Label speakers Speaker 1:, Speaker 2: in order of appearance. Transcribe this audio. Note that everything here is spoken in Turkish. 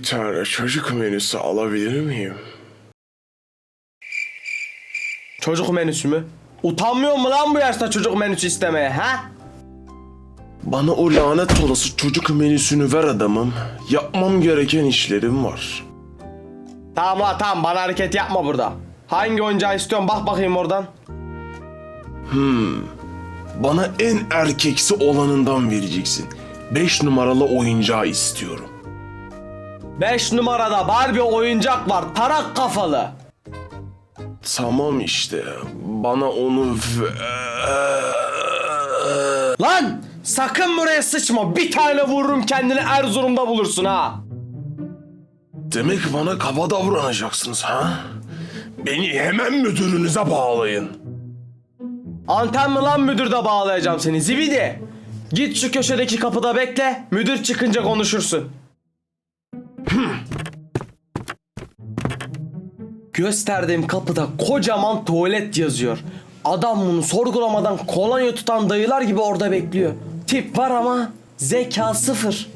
Speaker 1: Ee, çocuk menüsü alabilir miyim?
Speaker 2: Çocuk menüsü mü? Utanmıyor mu lan bu yaşta çocuk menüsü istemeye ha?
Speaker 1: Bana o lanet olası çocuk menüsünü ver adamım. Yapmam gereken işlerim var.
Speaker 2: Tamam la tamam bana hareket yapma burada. Hangi oyuncağı istiyorsun bak bakayım oradan.
Speaker 1: Bana en erkeksi olanından vereceksin. 5 numaralı oyuncağı istiyorum.
Speaker 2: 5 numarada Barbie oyuncak var tarak kafalı.
Speaker 1: Tamam işte. Bana onu.
Speaker 2: Lan sakın buraya sıçma bir tane vururum kendini Erzurum'da bulursun ha.
Speaker 1: Demek bana kaba davranacaksınız ha? Beni hemen müdürünüze bağlayın.
Speaker 2: Anten mi lan müdür de bağlayacağım seni zibidi. Git şu köşedeki kapıda bekle müdür çıkınca konuşursun. Gösterdiğim kapıda kocaman tuvalet yazıyor. Adam bunu sorgulamadan kolonya tutan dayılar gibi orada bekliyor. Tip var ama zeka sıfır.